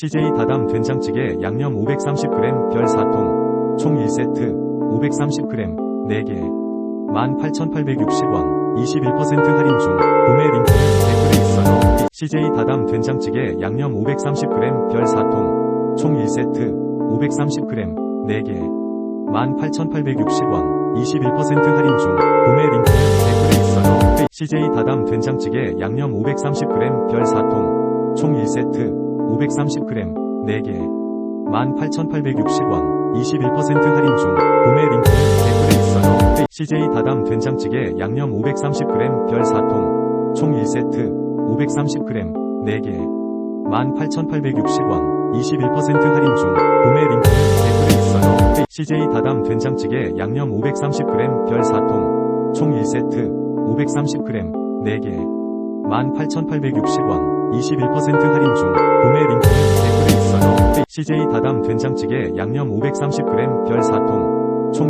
CJ 다담 된장찌개 양념 530g 별 4통. 총 1세트. 530g 4개. 18,860원. 21% 할인 중. 구매 링크는 댓글에 있어요. CJ 다담 된장찌개 양념 530g 별 4통. 총 1세트. 530g 4개. 18,860원. 21% 할인 중. 구매 링크는 댓글에 있어요. CJ 다담 된장찌개 양념 530g 별 4통. 총 1세트 530g 4개. 18,860원 21% 할인 중 구매 링크는 댓글에 있어요. CJ 다담 된장찌개 양념 530g 별 4통. 총 1세트 530g 4개. 18,860원 21% 할인 중 구매 링크는 댓글에 있어요. CJ 다담 된장찌개 양념 530g 별 4통. 총 1세트 530g 4개 18,860원 21% 할인 중 구매 링크는 댓글에 있어요. CJ 다담 된장찌개 양념 530g 별 4통